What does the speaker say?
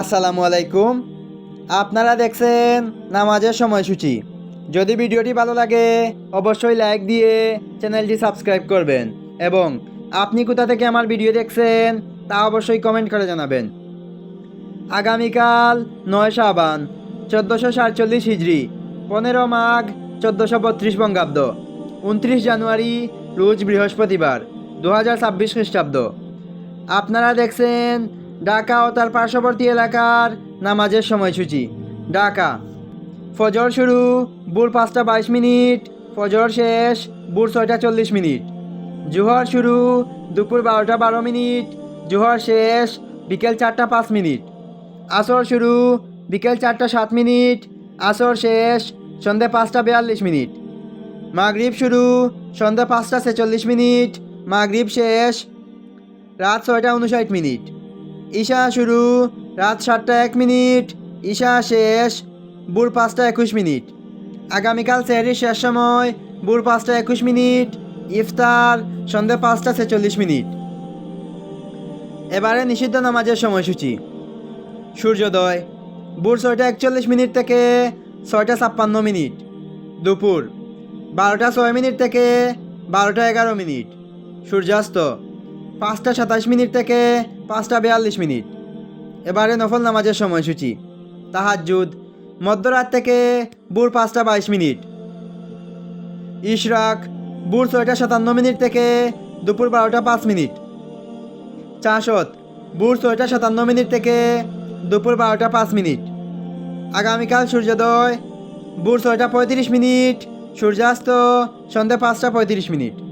আসসালামু আলাইকুম। আপনারা দেখছেন নামাজের সময়সূচি। যদি ভিডিওটি ভালো লাগে, অবশ্যই লাইক দিয়ে চ্যানেলটি সাবস্ক্রাইব করবেন এবং আপনি কোথা থেকে আমার ভিডিও দেখছেন, তা অবশ্যই কমেন্ট করে জানাবেন। আগামীকাল নয় শাবান, চোদ্দোশো সাতচল্লিশ হিজড়ি পনেরো মাঘ, চোদ্দোশো বত্রিশ বঙ্গাব্দ, উনত্রিশ জানুয়ারি, রোজ বৃহস্পতিবার দু হাজার ছাব্বিশ খ্রিস্টাব্দ। আপনারা দেখছেন ঢাকা ও তার পার্শ্ববর্তী এলাকার নামাজের সময়সূচি। ঢাকা। ফজর শুরু, ভোর পাঁচটা বাইশ মিনিট, ফজর শেষ, ভোর ছয়টা চল্লিশ মিনিট। জোহর শুরু, দুপুর বারোটা বারো মিনিট, জোহর শেষ, বিকেল চারটা পাঁচ মিনিট। আসর শুরু, বিকেল চারটা সাত মিনিট, আসর শেষ সন্ধে পাঁচটা বিয়াল্লিশ মিনিট। মাগরিব শুরু, সন্ধ্যা পাঁচটা ছেচল্লিশ মিনিট, মাগরিব শেষ, রাত ছয়টা উনষাট মিনিট। ঈশা শুরু। রাত সাতটা এক মিনিট। ঈশা শেষ। ভোর পাঁচটা একুশ মিনিট। আগামীকাল সেহরির শেষ সময়। ভোর পাঁচটা একুশ মিনিট। ইফতার। সন্ধ্যে পাঁচটা ছেচল্লিশ মিনিট। এবারে নিষিদ্ধ নামাজের সময়সূচি। সূর্যোদয়। ভোর ছয়টা একচল্লিশ মিনিট থেকে ছয়টা ছাপ্পান্ন মিনিট। দুপুর। বারোটা ছয় মিনিট থেকে বারোটা এগারো মিনিট। সূর্যাস্ত। পাঁচটা সাতাশ মিনিট থেকে পাঁচটা বিয়াল্লিশ মিনিট। এবারে নফল নামাজের সময়সূচি। তাহাজ্জুদ। মধ্যরাত থেকে ভোর পাঁচটা বাইশ মিনিট। ইশরাক। ভোর ছয়টা সাতান্ন মিনিট থেকে দুপুর বারোটা পাঁচ মিনিট। চাষত। ভোর ছয়টা সাতান্ন মিনিট থেকে দুপুর বারোটা পাঁচ মিনিট। আগামীকাল সূর্যোদয়। ভোর ছয়টা পঁয়ত্রিশ মিনিট। সূর্যাস্ত সন্ধ্যা পাঁচটা পঁয়ত্রিশ মিনিট।